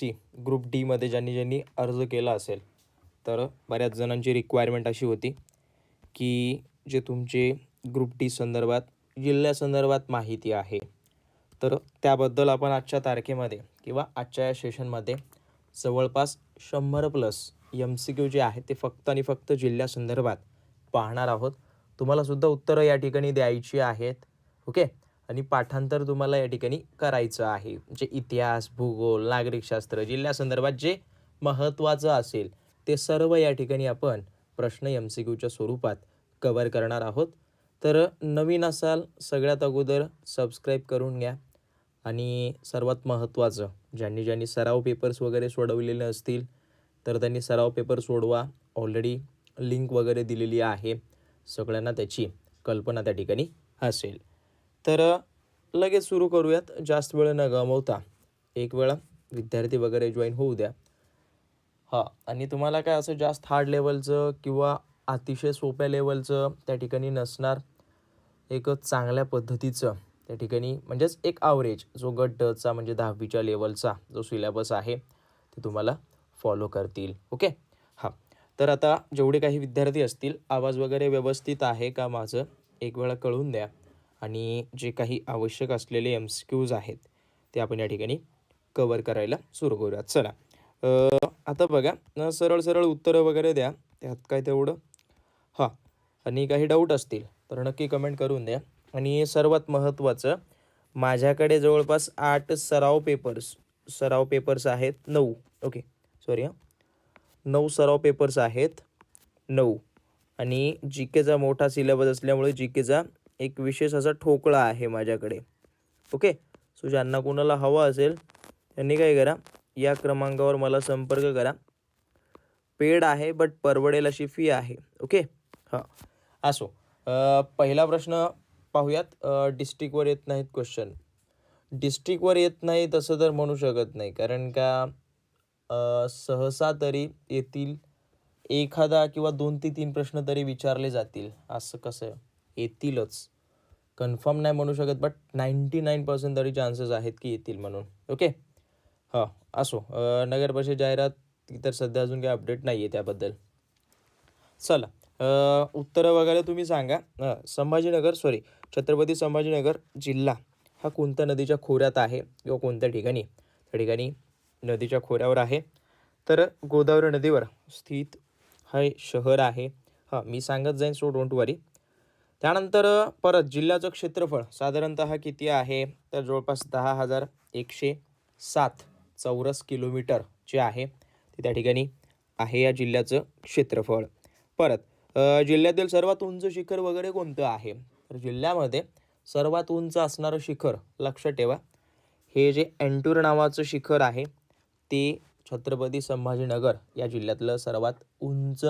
C group डीमध्ये ज्यांनी ज्यांनी अर्ज केला असेल तर बऱ्याच जणांची रिक्वायरमेंट अशी होती की जे तुमचे ग्रुप डी संदर्भात जिल्ह्यासंदर्भात माहिती आहे. तर त्याबद्दल आपण आजच्या तारखेमध्ये किंवा आजच्या या सेशनमध्ये जवळपास शंभर प्लस एम सी क्यू जे आहे ते फक्त आणि फक्त जिल्ह्यासंदर्भात पाहणार आहोत. तुम्हालासुद्धा उत्तरं या ठिकाणी द्यायची आहेत. ओके? आणि पाठांतर तुम्हाला या ठिकाणी करायचं आहे. जे इतिहास भूगोल नागरिकशास्त्र जिल्ह्यासंदर्भात जे महत्त्वाचं असेल ते सर्व या ठिकाणी आपण प्रश्न एम सी क्यूच्या स्वरूपात कवर करणार आहोत. तर नवीन असाल सगळ्यात अगोदर सबस्क्राईब करून घ्या. आणि सर्वात महत्त्वाचं ज्यांनी ज्यांनी सराव पेपर्स वगैरे सोडवलेले असतील तर त्यांनी सराव पेपर सोडवा. ऑलरेडी लिंक वगैरे दिलेली आहे. सगळ्यांना त्याची कल्पना त्या ठिकाणी असेल. तर लगेच सुरू करूयात. जास्त वेळ न गमवता. एक वेळा विद्यार्थी वगैरे जॉईन होऊ द्या. हां आणि तुम्हाला काय असं जास्त हार्ड लेवलचं किंवा अतिशय सोप्या लेवलचं त्या ठिकाणी नसणार. एक चांगल्या पद्धतीचं त्या ठिकाणी म्हणजेच एक आवरेज जो गट डचा म्हणजे दहावीच्या लेवलचा जो सिलेबस आहे ते तुम्हाला फॉलो करतील. ओके? हां. तर आता जेवढे काही विद्यार्थी असतील आवाज वगैरे व्यवस्थित आहे का माझं? एक वेळा कळून द्या. आणि जे काही आवश्यक असलेले एम क्यूज आहेत ते आपण या ठिकाणी कवर करायला सुरू करूयात. चला. आता बघा सरळ सरळ उत्तरं वगैरे द्या. त्यात काय तेवढं? हां. आणि काही डाऊट असतील तर नक्की कमेंट करून द्या. आणि सर्वात महत्त्वाचं माझ्याकडे जवळपास आठ सराव पेपर्स सराव पेपर्स आहेत नऊ. ओके सॉरी हां. नऊ सराव पेपर्स आहेत नऊ. आणि जी केचा मोठा सिलेबस असल्यामुळे जी केचा एक विशेष असा ठोकळा आहे माझ्याकडे. ओके? सो ज्यांना कोणाला हवा असेल त्यांनी काय करा या क्रमांकावर मला संपर्क करा. पेड आहे बट परवडेल अशी फी आहे. ओके? हां. असो पहिला प्रश्न पाहूयात. डिस्ट्रिक्टवर येत नाहीत क्वेश्चन डिस्ट्रिक्टवर येत नाही तसं तर म्हणू शकत नाही. कारण का सहसा तरी येतील एखादा किंवा दोन ते तीन प्रश्न तरी विचारले जातील. असं कसं येतीलच. कन्फर्म नाही म्हणू शकत बट नाईंटी नाईन पर्सेंट तरी चान्सेस आहेत की येतील म्हणून. ओके हां असो. नगरपरिषद जाहिरात तर सध्या अजून काही अपडेट नाही आहे त्याबद्दल. चला. उत्तरं वगैरे तुम्ही सांगा. संभाजीनगर सॉरी छत्रपती संभाजीनगर जिल्हा हा कोणत्या नदीच्या खोऱ्यात आहे किंवा कोणत्या ठिकाणी? त्या ठिकाणी नदीच्या खोऱ्यावर आहे. तर गोदावरी नदीवर स्थित हे शहर आहे. हां मी सांगत जाईन सो डोंट वरी त्यानंतर परत जिल्ह्याचं क्षेत्रफळ साधारणतः किती आहे? तर जवळपास दहा हजार एकशे सात चौरस किलोमीटर जे आहे ते त्या ठिकाणी आहे या जिल्ह्याचं क्षेत्रफळ. परत जिल्ह्यातील सर्वात उंच शिखर वगैरे कोणतं आहे? तर जिल्ह्यामध्ये सर्वात उंच असणारं शिखर लक्षात ठेवा. हे जे एंटूर नावाचं शिखर आहे ते छत्रपती संभाजीनगर या जिल्ह्यातलं सर्वात उंच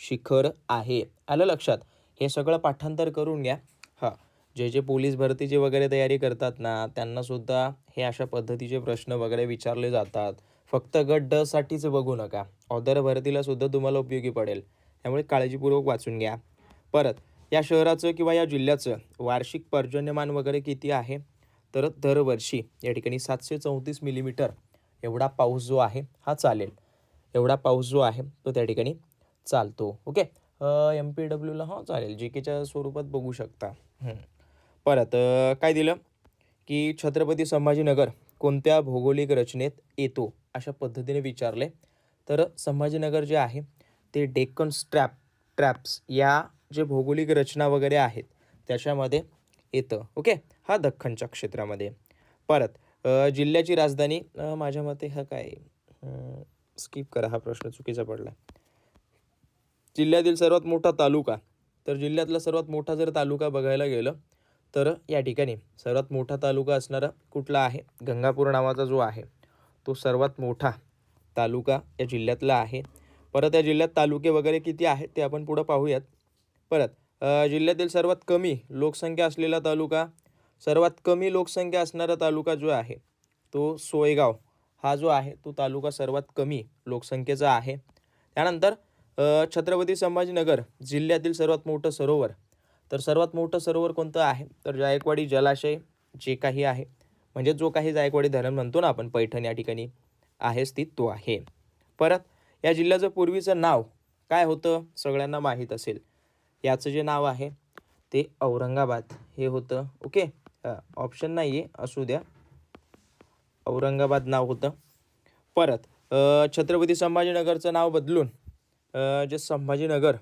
शिखर आहे. आलं लक्षात? हे सगळं पाठांतर करून घ्या. हां. जे जे पोलीस भरतीची वगैरे तयारी करतात ना त्यांनासुद्धा हे अशा पद्धतीचे प्रश्न वगैरे विचारले जातात. फक्त गट ड साठीच बघू नका. ऑदर भरतीला सुद्धा तुम्हाला उपयोगी पडेल. त्यामुळे काळजीपूर्वक वाचून घ्या. परत या शहराचं किंवा या जिल्ह्याचं वार्षिक पर्जन्यमान वगैरे किती आहे? तर दरवर्षी या ठिकाणी सातशे चौतीस मिलीमीटर एवढा पाऊस जो आहे हा चालेल. एवढा पाऊस जो आहे तो त्या ठिकाणी चालतो. ओके? एम पी डब्ल्यूला हां चालेल. जी केच्या स्वरूपात बघू शकता. परत काय दिलं? की छत्रपती संभाजीनगर कोणत्या भौगोलिक रचनेत येतो अशा पद्धतीने विचारले. तर संभाजीनगर जे आहे ते डेक्कन स्ट्रॅप ट्रॅप्स या जे भौगोलिक रचना वगैरे आहेत त्याच्यामध्ये येतं. ओके? हा दख्खनच्या क्षेत्रामध्ये. परत जिल्ह्याची राजधानी माझ्या मते हा काय? स्किप करा हा प्रश्न चुकीचा पडला जिल्ह्यातील सर्वात मोठा तालुका. तर जिल्ह्यातला सर्वात मोठा जर तालुका बघायला गेलं तर या ठिकाणी सर्वात मोठा तालुका असणारा कुठला आहे? गंगापूर नावाचा जो आहे तो सर्वात मोठा तालुका या जिल्ह्यातला आहे. परत या जिल्ह्यात तालुके वगैरे किती आहेत ते आपण पुढं पाहूयात. परत जिल्ह्यातील सर्वात कमी लोकसंख्या असलेला तालुका सर्वात कमी लोकसंख्या असणारा तालुका जो आहे तो सोयगाव हा जो आहे तो तालुका सर्वात कमी लोकसंख्येचा आहे. त्यानंतर छत्रपती संभाजीनगर जिल्ह्यातील सर्वात मोठं सरोवर. तर सर्वात मोठं सरोवर कोणतं आहे? तर जायकवाडी जलाशय जे काही आहे म्हणजे जो काही जायकवाडी धरण म्हणतो ना आपण पैठण या ठिकाणी आहे स्थित तो आहे. परत या जिल्ह्याचं पूर्वीचं नाव काय होतं? सगळ्यांना माहीत असेल. याचं जे नाव आहे ते औरंगाबाद. हे होतं ओके? ऑप्शन नाही आहे असू द्या. औरंगाबाद नाव होतं. परत छत्रपती संभाजीनगरचं नाव बदलून जे संभाजीनगर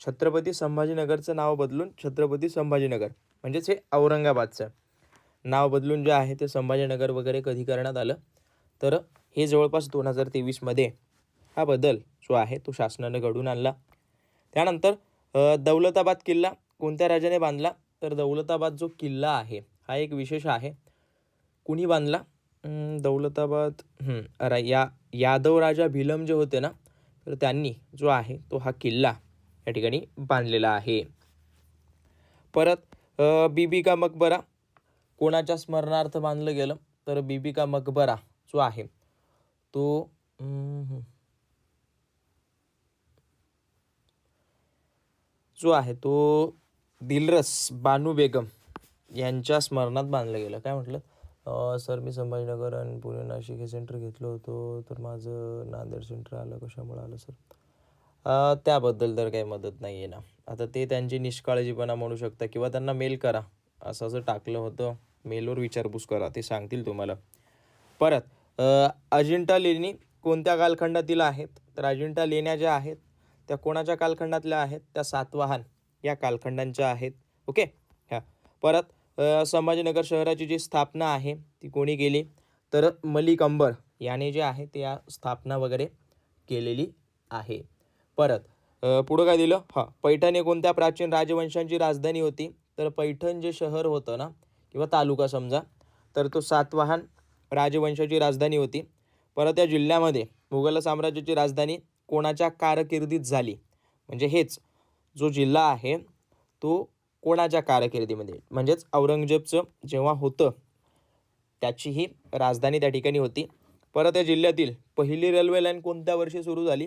छत्रपती संभाजीनगरचं नाव बदलून छत्रपती संभाजीनगर. म्हणजेच हे औरंगाबादचं. नाव बदलून जे आहे ते संभाजीनगर वगैरे कधी करण्यात आलं? तर हे जवळपास दोन हजार तेवीसमध्ये हा बदल जो आहे तो शासनानं घडून आणला. त्यानंतर दौलताबाद किल्ला कोणत्या राजाने बांधला? तर दौलताबाद जो किल्ला आहे हा एक विशेष आहे. कुणी बांधला? दौलताबाद या यादव राजा भिलम जे होते ना तर त्यांनी जो आहे तो हा किल्ला या ठिकाणी बांधलेला आहे. परत बीबी का मकबरा. कोणाच्या स्मरणार्थ बांधलं गेलं? तर बीबी का मकबरा जो आहे तो जो आहे तो दिलरस बानू बेगम यांच्या स्मरणात बांधलं गेलं. काय म्हटलं? सर मी संभाजीनगर आणि पुणे नाशिक हे सेंटर घेतलं होतो तर माझं नांदेड सेंटर आलं. कशामुळं आलं सर त्याबद्दल तर काही मदत नाही आहे ना. आता ते त्यांची निष्काळजीपणा म्हणू शकता किंवा त्यांना मेल करा. असं असं टाकलं होतं. मेलवर विचारपूस करा. ते सांगतील तुम्हाला. परत अजिंठा लेणी कोणत्या कालखंडातील आहेत? तर अजिंठा लेण्या ज्या आहेत त्या कोणाच्या कालखंडातल्या आहेत? त्या सातवाहन या कालखंडांच्या आहेत. ओके? ह्या. परत संभाजीनगर शहराची जी स्थापना आहे ती कोणी केली? तर मलिक अंबर याने जे आहे ते या स्थापना वगैरे केलेली आहे. परत पुढं काय दिलं? हां पैठण हे कोणत्या प्राचीन राजवंशांची राजधानी होती? तर पैठण जे शहर होतं ना किंवा तालुका समजा तर तो सातवाहन राजवंशाची राजधानी होती. परत या जिल्ह्यामध्ये मुघल साम्राज्याची राजधानी कोणाच्या कारकिर्दीत झाली? म्हणजे हेच जो जिल्हा आहे तो कोणाच्या कारकिर्दीमध्ये? म्हणजेच औरंगजेबचं जेव्हा होतं त्याची ही राजधानी त्या ठिकाणी होती. परत या जिल्ह्यातील पहिली रेल्वे लाईन कोणत्या वर्षी सुरू झाली?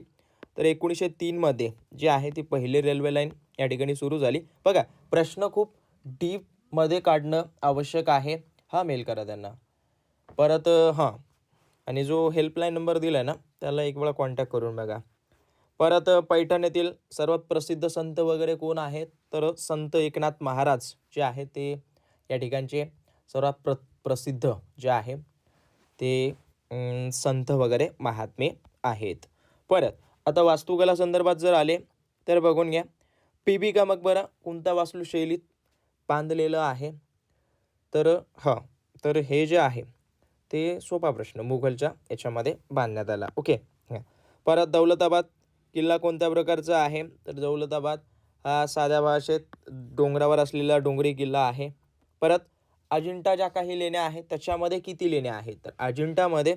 तर एकोणीसशे तीनमध्ये जी आहे ती पहिली रेल्वे लाईन या ठिकाणी सुरू झाली. बघा प्रश्न खूप डीपमध्ये काढणं आवश्यक आहे. हा मेल करा त्यांना. परत हां आणि जो हेल्पलाईन नंबर दिला आहे ना त्याला एक वेळा कॉन्टॅक्ट करून बघा. परत पैठण येथील सर्वात प्रसिद्ध संत वगैरे कोण आहेत? तर संत एकनाथ महाराज जे आहे ते या ठिकाणचे सर्वात प्र प्रसिद्ध जे आहे ते संत वगैरे महात्मे आहेत. परत आता वास्तुकला संदर्भात जर आले तर बघून घ्या. पीबी का मकबरा कोणत्या वास्तुशैलीत बांधलेलं आहे? तर हां तर हे जे आहे ते सोपा प्रश्न मुघलच्या याच्यामध्ये बांधण्यात आला. ओके हां. परत दौलताबाद किल्ला कोणत्या प्रकारचा आहे? तर दौलताबाद हा साध्या भाषेत डोंगरावर असलेला डोंगरी किल्ला आहे. परत अजिंठा ज्या काही लेण्या आहेत त्याच्यामध्ये किती लेण्या आहेत? तर अजिंठामध्ये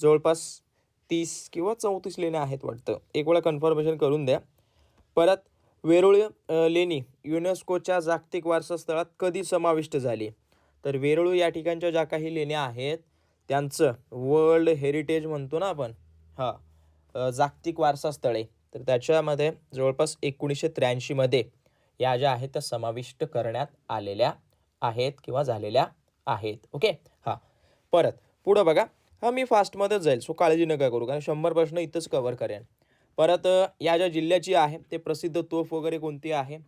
जवळपास तीस किंवा चौतीस लेण्या आहेत वाटतं. एक वेळा कन्फर्मेशन करून द्या. परत वेरूळ लेणी युनेस्कोच्या जागतिक वारसा स्थळात कधी समाविष्ट झाली? तर वेरूळ या ठिकाणच्या ज्या काही लेण्या आहेत त्यांचं वर्ल्ड हेरिटेज म्हणतो ना आपण? हां जागतिक वारसा स्थळे तर त्याच्यामध्ये जवळपास एकोणीसशे त्र्याऐंशीमध्ये या ज्या आहेत त्या समाविष्ट करण्यात आलेल्या आहेत किंवा झालेल्या आहेत. ओके हां. परत पुढं बघा. हां मी फास्टमध्येच जाईल सो काळजी नका करू कारण शंभर प्रश्न इथंच कवर करेन. परत या ज्या जिल्ह्याची आहे ते प्रसिद्ध तोफ वगैरे कोणती आहे?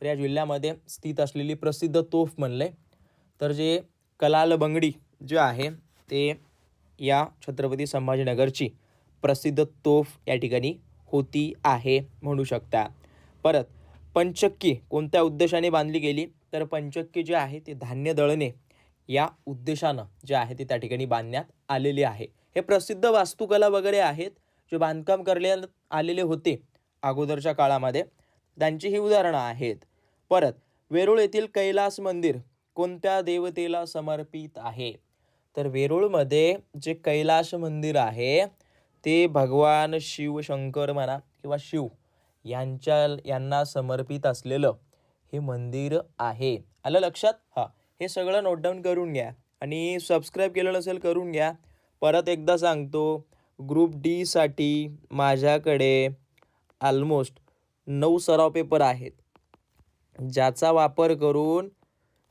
तर या जिल्ह्यामध्ये स्थित असलेली प्रसिद्ध तोफ म्हणले तर जे कलाल बंगडी जे आहे ते या छत्रपती संभाजीनगरची प्रसिद्ध तोफ या ठिकाणी होती आहे म्हणू शकता. परत पंचक्की कोणत्या उद्देशाने बांधली गेली? तर पंचक्की जे आहे ते धान्य दळणे या उद्देशानं जे आहे ते त्या ठिकाणी बांधण्यात आलेले आहे. हे प्रसिद्ध वास्तुकला वगैरे आहेत जे बांधकाम करण्यात आलेले होते अगोदरच्या काळामध्ये. त्यांची ही उदाहरणं आहेत. परत वेरूळ येथील कैलास मंदिर कोणत्या देवतेला समर्पित आहे? तर वेरूळमध्ये जे कैलास मंदिर आहे ते भगवान शिव शंकर म्हणा किंवा शिव यांच्या यांना समर्पित असलेलं हे मंदिर आहे. आलं लक्षात? हां. हे सगळं नोटडाऊन करून घ्या आणि सबस्क्राईब केलेलं असेल करून घ्या. परत एकदा सांगतो ग्रुप डीसाठी माझ्याकडे ऑलमोस्ट नऊ सराव पेपर आहेत. ज्याचा वापर करून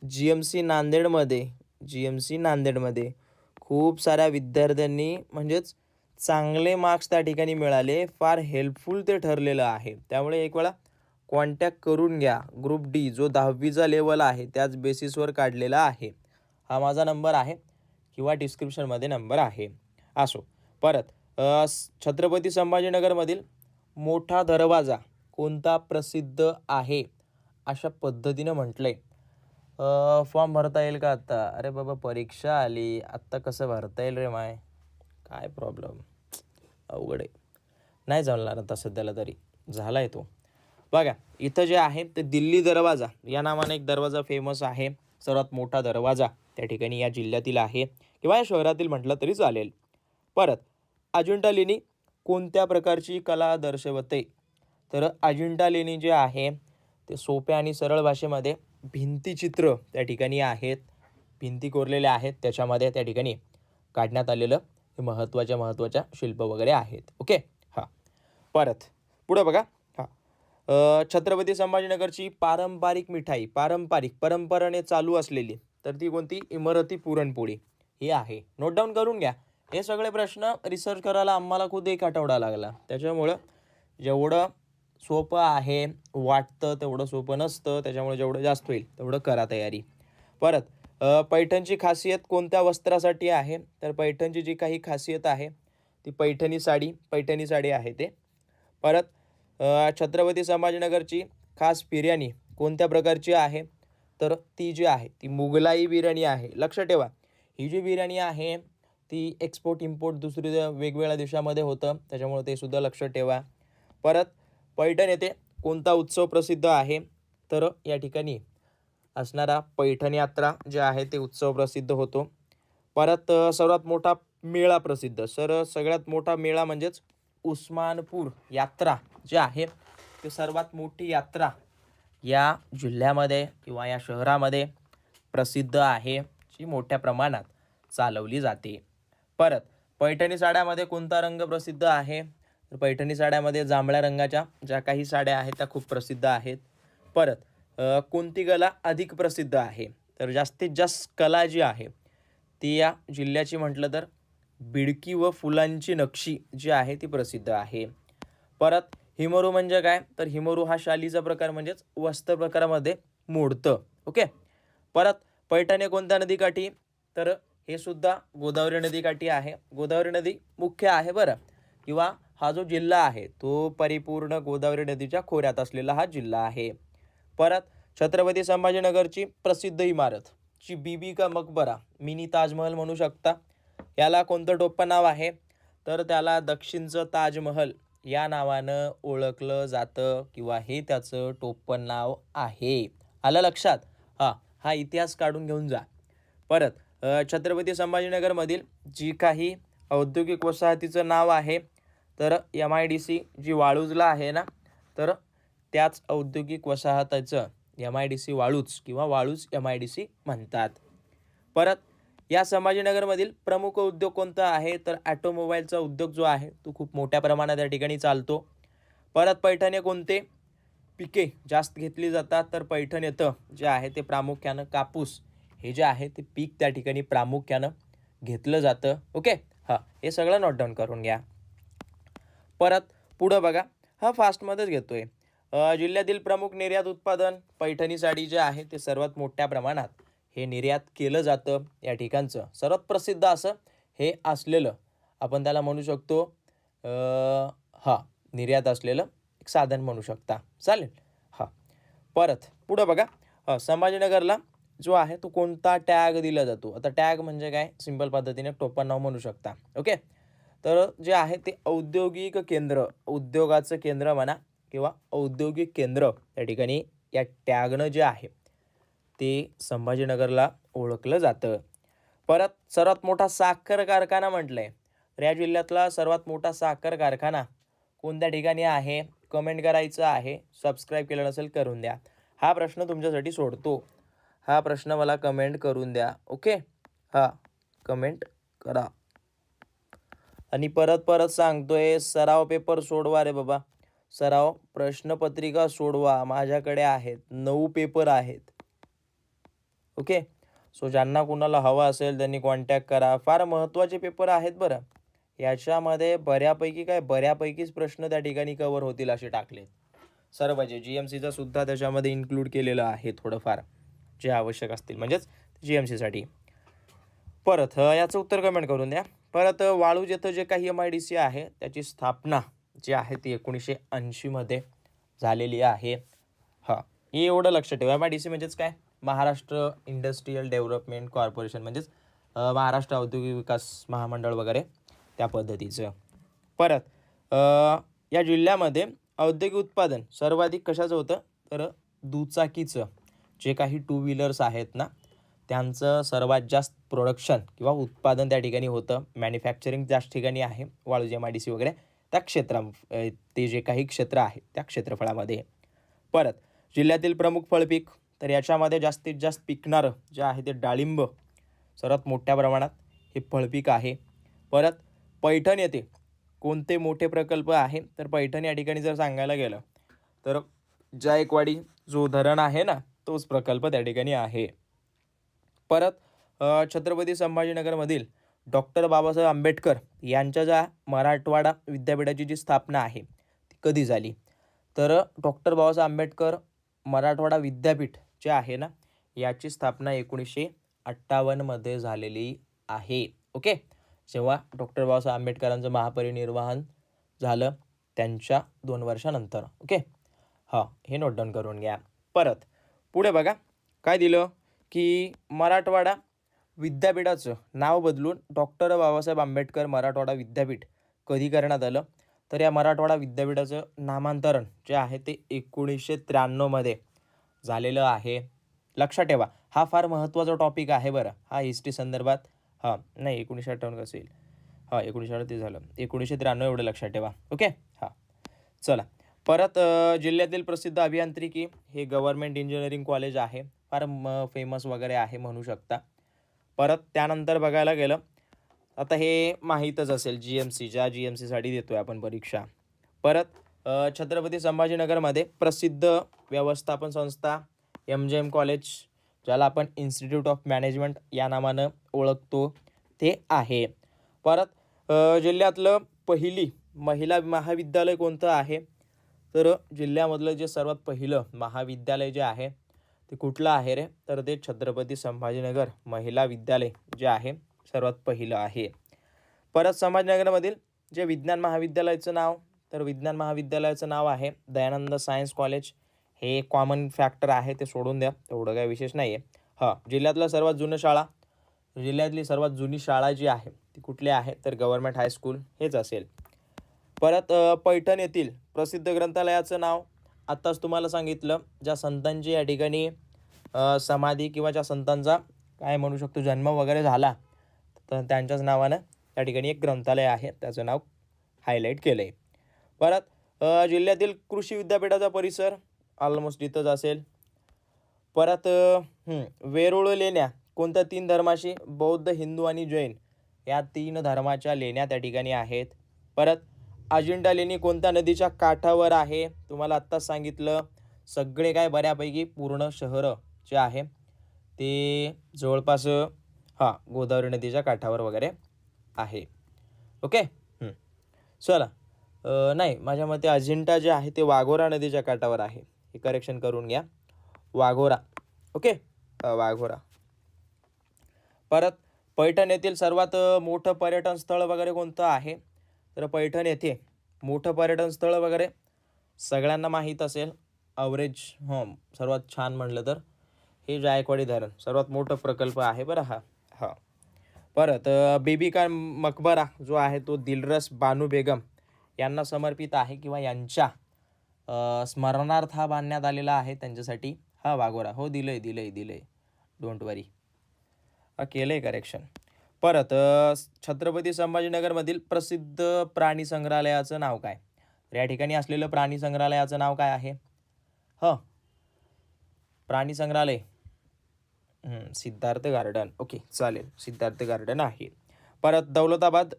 जी एम सी नांदेडमध्ये जी एम सी नांदेडमध्ये खूप साऱ्या विद्यार्थ्यांनी म्हणजेच चांगले मार्क्स त्या ठिकाणी मिळाले. फार हेल्पफुल ते ठरलेलं आहे. त्यामुळे एक वेळा कॉन्टॅक्ट करून घ्या. ग्रुप डी जो दहावीचा लेवल आहे त्याच बेसिसवर काढलेला आहे. हा माझा नंबर आहे किंवा डिस्क्रिप्शनमध्ये नंबर आहे. असो. परत छत्रपती संभाजीनगरमधील मोठा दरवाजा कोणता प्रसिद्ध आहे? अशा पद्धतीनं म्हटलं आहे फॉर्म भरता येईल का आत्ता? अरे बाबा परीक्षा आली. आत्ता कसं भरता येईल रे माय? काय प्रॉब्लेम अवघड आहे. नाही जमणार आता सध्याला तरी. झाला आहे तो. बघा इथं जे आहे ते दिल्ली दरवाजा. या नावाने एक दरवाजा फेमस आहे. सर्वात मोठा दरवाजा त्या ठिकाणी या जिल्ह्यातील आहे. किंवा या शहरातील म्हटलं तरी चालेल. परत अजिंठा लेणी कोणत्या प्रकारची कला दर्शवते? तर अजिंठा लेणी जे आहे ते सोप्या आणि सरळ भाषेमध्ये भिंतीचित्र त्या ठिकाणी आहेत. भिंती कोरलेल्या आहेत. त्याच्यामध्ये त्या ठिकाणी काढण्यात आलेलं महत्त्वाच्या महत्त्वाच्या शिल्प वगैरे आहेत. ओके हां. परत पुढं बघा. हां. छत्रपती संभाजीनगरची पारंपरिक मिठाई पारंपरिक परंपरेने चालू असलेली तर ती कोणती? इमरती पुरणपोळी. ही आहे. नोट डाऊन करून घ्या. हे सगळे प्रश्न रिसर्च करायला आम्हाला खुद एक आठवडा लागला. त्याच्यामुळं जेवढं सोपं आहे वाटतं तेवढं सोपं नसतं. त्याच्यामुळे जेवढं जास्त होईल तेवढं करा तयारी. परत पैठणची खासियत कोणत्या वस्त्रासाठी आहे? तर पैठणची जी काही खासियत आहे ती पैठणी साडी पैठणी साडी आहे ते. परत छत्रपती समाजनगरची खास बिर्याणी कोणत्या प्रकारची आहे? तर ती जी आहे ती मुघलाई बिर्याणी आहे. लक्ष ठेवा. ही जी बिर्याणी आहे ती एक्सपोर्ट इम्पोर्ट दुसरी वेगवेगळ्या देशामध्ये होतं त्याच्यामुळे ते सुद्धा लक्ष ठेवा. परत पैठण येथे कोणता उत्सव प्रसिद्ध आहे? तर या ठिकाणी असणारा पैठण यात्रा जे आहे ते उत्सव प्रसिद्ध होतो. परत सर्वात मोठा मेळा प्रसिद्ध. सर सगळ्यात मोठा मेळा म्हणजेच उस्मानपूर यात्रा जे आहे ते सर्वात मोठी यात्रा या जिल्ह्यामध्ये किंवा या शहरामध्ये प्रसिद्ध आहे जी मोठ्या प्रमाणात चालवली जाते. परत पैठणी साड्यामध्ये कोणता रंग प्रसिद्ध आहे? तर पैठणी साड्यामध्ये जांभळ्या रंगाच्या ज्या काही साड्या आहेत त्या खूप प्रसिद्ध आहेत. परत कोणती कला अधिक प्रसिद्ध आहे? तर जास्तीत जास्त कला जी आहे ती या जिल्ह्याची म्हटलं तर बिडकी व फुलांची नक्षी जी आहे ती प्रसिद्ध आहे. परत हिमरू म्हणजे काय? तर हिमरू हा शालीचा प्रकार म्हणजेच वस्त्र प्रकारामध्ये मोडतं. ओके? परत पैठणे कोणत्या नदीकाठी? तर हे सुद्धा गोदावरी नदीकाठी आहे. गोदावरी नदी मुख्य आहे बरं. किंवा हा जो जिल्हा आहे तो परिपूर्ण गोदावरी नदीच्या खोऱ्यात असलेला हा जिल्हा आहे. परत छत्रपती संभाजीनगरची प्रसिद्ध इमारत जी बीबी का मकबरा मिनी ताजमहल म्हणू शकता. याला कोणतं टोप्पं नाव आहे? तर त्याला दक्षिणचं ताजमहल या नावानं ओळखलं जातं किंवा हे त्याचं टोप्पन नाव आहे. आलं लक्षात? हां हा इतिहास काढून घेऊन जा. परत छत्रपती संभाजीनगरमधील जी काही औद्योगिक वसाहतीचं नाव आहे तर एम आय डी सी जी वाळूजला आहे ना तर त्याच औद्योगिक वसाहताचं M I D C Waluj किंवा Waluj M I D C म्हणतात. परत या संभाजीनगरमधील प्रमुख उद्योग कोणता आहे? तर ॲटोमोबाईलचा उद्योग जो आहे तो खूप मोठ्या प्रमाणात या ठिकाणी चालतो. परत पैठणे कोणते? पिके जास्त घेतली जातात तर पैठण येतं जे आहे ते प्रामुख्यानं कापूस. हे जे आहे ते पीक त्या ठिकाणी प्रामुख्यानं घेतलं जातं. ओके? हां हे सगळं नोट डाऊन करून घ्या. परत पुढं बघा. हा फास्टमध्येच घेतो आहे जिल्ह्यातील प्रमुख निर्यात उत्पादन पैठणी साडी जे आहे ते सर्वात मोठ्या प्रमाणात हे निर्यात केलं जातं या ठिकाणचं. सर्वात प्रसिद्ध असं हे असलेलं आपण त्याला म्हणू शकतो हा निर्यात असलेलं एक साधन म्हणू शकता. चालेल? हां. परत पुढं बघा. संभाजीनगरला जो आहे तो कोणता टॅग दिला जातो? आता टॅग म्हणजे काय? सिंपल पद्धतीने टोपण नाव म्हणू शकता. ओके? तर जे आहे ते औद्योगिक केंद्र उद्योगाचं केंद्र म्हणा किंवा औद्योगिक केंद्र त्या ठिकाणी या टॅगनं जे आहे ते संभाजीनगरला ओळखलं जातं. परत सर्वात मोठा साखर कारखाना म्हटलं आहे तर या जिल्ह्यातला सर्वात मोठा साखर कारखाना कोणत्या ठिकाणी आहे? कमेंट करायचं आहे. सबस्क्राईब केलं नसेल करून द्या. हा प्रश्न तुमच्यासाठी सोडतो. हा प्रश्न मला कमेंट करून द्या. ओके? हा कमेंट करा. आणि परत परत सांगतोय सराव पेपर सोडवा रे बाबा. सराव प्रश्नपत्रिका सोडवा माझ्याकडे आहेत. नऊ पेपर आहेत. ओके? सो ज्यांना कुणाला हवा असेल त्यांनी कॉन्टॅक्ट करा. फार महत्त्वाचे पेपर आहेत बरं. याच्यामध्ये बऱ्यापैकी काय? बऱ्यापैकीच प्रश्न त्या ठिकाणी कवर होतील असे टाकले सर्व जे म्हणजे जी एम सीचं सुद्धा त्याच्यामध्ये इन्क्लूड केलेलं आहे थोडंफार. जे आवश्यक असतील. म्हणजेच जी एम सीसाठी परत याचं उत्तर कमेंट करून द्या. परत अ, वाळूज येथं जे काही एम आय डी सी आहे त्याची स्थापना जी आहे ती एकोणीसशे ऐंशीमध्ये झालेली आहे. हां हे एवढं लक्षात ठेवा. एम आय डी सी म्हणजेच काय? महाराष्ट्र इंडस्ट्रीयल डेव्हलपमेंट कॉर्पोरेशन म्हणजेच महाराष्ट्र औद्योगिक विकास महामंडळ वगैरे त्या पद्धतीचं. परत या जिल्ह्यामध्ये औद्योगिक उत्पादन सर्वाधिक कशाचं होतं? तर दुचाकीचं. जे काही टू व्हीलर्स आहेत ना त्यांचं सर्वात जास्त प्रोडक्शन किंवा उत्पादन त्या ठिकाणी होतं. मॅन्युफॅक्चरिंग त्याच ठिकाणी आहे. Waluj M I D C वगैरे. त्या क्षेत्रा ते जे काही क्षेत्र आहे त्या क्षेत्रफळामध्ये. परत जिल्ह्यातील प्रमुख फळपीक तर याच्यामध्ये जास्तीत जास्त पिकणारं जे आहे ते डाळिंब सर्वात मोठ्या प्रमाणात हे फळपीक आहे. परत पैठण येथे कोणते मोठे प्रकल्प आहे? तर पैठण या ठिकाणी जर सांगायला गेलं तर जायकवाडी जो धरण आहे ना तोच प्रकल्प त्या ठिकाणी आहे. परत छत्रपती संभाजीनगरमधील डॉक्टर बाबासाहेब आंबेडकर यांच्या ज्या मराठवाडा विद्यापीठाची जी स्थापना आहे ती कधी झाली? तर डॉक्टर बाबासाहेब आंबेडकर मराठवाडा विद्यापीठ जे आहे ना याची स्थापना एकोणीसशे अठ्ठावन्नमध्ये झालेली आहे. ओके? जेव्हा डॉक्टर बाबासाहेब आंबेडकरांचं महापरिनिर्वाहन झालं त्यांच्या दोन वर्षानंतर. ओके? हां हे नोट डाऊन करून घ्या. परत पुढे बघा. काय दिलं? की मराठवाडा विद्यापीठाचं नाव बदलून डॉक्टर बाबासाहेब आंबेडकर मराठवाडा विद्यापीठ कधी करण्यात आलं? तर या मराठवाडा विद्यापीठाचं नामांतरण जे आहे ते एकोणीसशे त्र्याण्णवमध्ये झालेलं आहे. लक्षात ठेवा हा फार महत्त्वाचा टॉपिक आहे बरं. हा हिस्ट्री संदर्भात हां नाही एकोणीसशे अठ्ठावन्न कसं येईल? हां एकोणीसशे अडतीस झालं. एकोणीसशे त्र्याण्णव एवढं लक्षात ठेवा. ओके हां. चला. परत जिल्ह्यातील प्रसिद्ध अभियांत्रिकी हे गव्हर्मेंट इंजिनिअरिंग कॉलेज आहे. फार म फेमस वगैरे आहे म्हणू शकता. परत त्यानंतर बघायला गेलं आता हे माहीतच असेल जी एम सी ज्या जी एम सीसाठी देतो आहे आपण परीक्षा. परत छत्रपती संभाजीनगरमध्ये प्रसिद्ध व्यवस्थापन संस्था एम जे एम कॉलेज ज्याला आपण इन्स्टिट्यूट ऑफ मॅनेजमेंट या नावानं ओळखतो ते आहे. परत जिल्ह्यातलं पहिली महिला महाविद्यालय कोणतं आहे? तर जिल्ह्यामधलं जे सर्वात पहिलं महाविद्यालय जे आहे ते कुठलं आहे रे? तर ते छत्रपती संभाजीनगर महिला विद्यालय जे आहे सर्वात पहिलं आहे. परत संभाजीनगरमधील जे विज्ञान महाविद्यालयाचं नाव तर विज्ञान महाविद्यालयाचं नाव आहे दयानंद सायन्स कॉलेज. हे कॉमन फॅक्टर आहे ते सोडून द्या तेवढं काही विशेष नाही आहे हां जिल्ह्यातलं सर्वात जुनं शाळा जिल्ह्यातली सर्वात जुनी शाळा जी आहे ती कुठली आहे? तर गव्हर्मेंट हायस्कूल हेच असेल. परत पैठण येथील प्रसिद्ध ग्रंथालयाचं नाव आत्ताच तुम्हाला सांगितलं ज्या संतांची या ठिकाणी समाधी किंवा ज्या संतांचा काय म्हणू शकतो जन्म वगैरे झाला तर त्यांच्याच नावानं त्या ठिकाणी एक ग्रंथालय आहे. त्याचं नाव हायलाईट केलं आहे परत जिल्ह्यातील कृषी विद्यापीठाचा परिसर ऑलमोस्ट इथंच असेल. परत वेरूळ लेण्या कोणत्या तीन धर्माशी बौद्ध हिंदू आणि जैन या तीन धर्माच्या लेण्या त्या ठिकाणी आहेत. परत अजिंठा लेणी कोणत्या नदीच्या काठावर आहे? तुम्हाला आत्ताच सांगितलं सगळे काय बऱ्यापैकी पूर्ण शहरं जे आहे ते जवळपास हां गोदावरी नदीच्या काठावर वगैरे आहे. ओके? चला. नाही माझ्या मते अजिंठा जे आहे ते वाघोरा नदीच्या काठावर आहे. हे करेक्शन करून घ्या. वाघोरा. ओके? वाघोरा. परत पैठण येथील सर्वात मोठं पर्यटन स्थळ वगैरे कोणतं आहे? तर पैठण येथे मोठं पर्यटन स्थळ वगैरे सगळ्यांना माहीत असेल. अवरेज हो सर्वात छान म्हणलं तर. हे जायकवाडी धरण सर्वात मोठं प्रकल्प आहे बरं हा. हा. परत अ, का मकबरा जो आहे तो दिलरस बानू बेगम यांना समर्पित आहे किंवा यांच्या स्मरणार्थ हा बांधण्यात आलेला आहे. त्यांच्यासाठी हा वाघोरा. हो दिलंय दिलंय दिलंय. डोंट वरी केलं आहे करेक्शन परत छत्रपती संभाजीनगरमधील प्रसिद्ध प्राणी संग्रहालयाचं नाव काय? तर या ठिकाणी असलेलं प्राणी संग्रहालयाचं नाव काय आहे? ह. प्राणी संग्रहालय. सिद्धार्थ गार्डन. ओके चालेल. सिद्धार्थ गार्डन आहे. परत दौलताबाद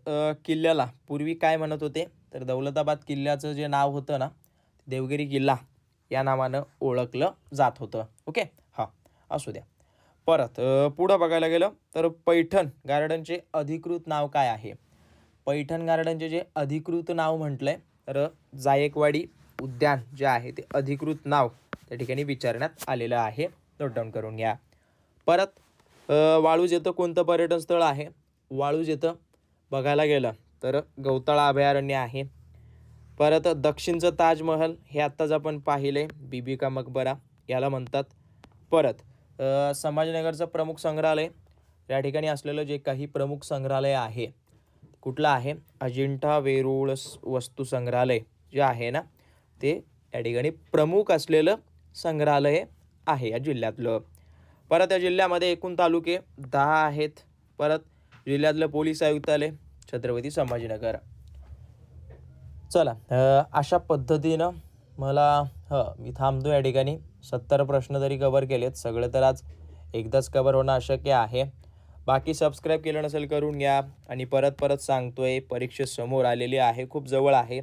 किल्ल्याला. पूर्वी काय म्हणत होते? तर दौलताबाद किल्ल्याचं जे नाव होतं ना देवगिरी किल्ला या नावानं ओळखलं जात होतं. ओके? हां. असू द्या. परत पुढं बघायला गेलं तर पैठण गार्डनचे अधिकृत नाव काय आहे? पैठण गार्डनचे जे अधिकृत नाव म्हटलं आहे तर जायकवाडी उद्यान जे आहे ते अधिकृत नाव त्या ठिकाणी विचारण्यात आलेलं आहे. नोट डाऊन करून घ्या. परत वाळूज येतं कोणतं पर्यटन स्थळ आहे? वाळूज येतं बघायला गेलं तर गौताळा अभयारण्य आहे. परत दक्षिणचं ताजमहल हे आत्ताच आपण पाहिले बीबी का मकबरा याला म्हणतात. परत समाजनगरचं प्रमुख संग्रहालय. या ठिकाणी असलेलं जे काही प्रमुख संग्रहालय आहे कुठलं आहे? अजिंठा वेरूळ स- वस्तू संग्रहालय जे आहे ना ते या ठिकाणी प्रमुख असलेलं संग्रहालय आहे या जिल्ह्यातलं. परत या जिल्ह्यामध्ये एकूण तालुके दहा आहेत. परत जिल्ह्यातलं पोलीस आयुक्तालय छत्रपती संभाजीनगर. चला अशा पद्धतीनं मला ह मी थांबतो या ठिकाणी. सत्तर प्रश्न तरी कवर केलेत सगळे तर आज एकदाच कवर होणं अशक्य आहे. बाकी सबस्क्राईब केलं नसेल करून घ्या. आणि परत परत सांगतोय परीक्षेसमोर आलेली आहे खूप जवळ आहे.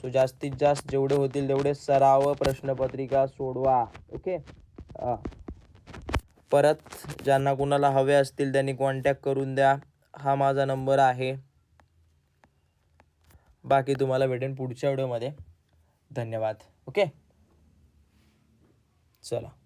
सो जास्तीत जास्त जेवढे होतील तेवढे सराव प्रश्नपत्रिका सोडवा. ओके परत ज्यांना कुणाला हवे असतील त्यांनी कॉन्टॅक्ट करून द्या. हा माझा नंबर आहे. बाकी तुम्हाला भेटेन पुढच्या व्हिडिओमध्ये धन्यवाद. ओके चला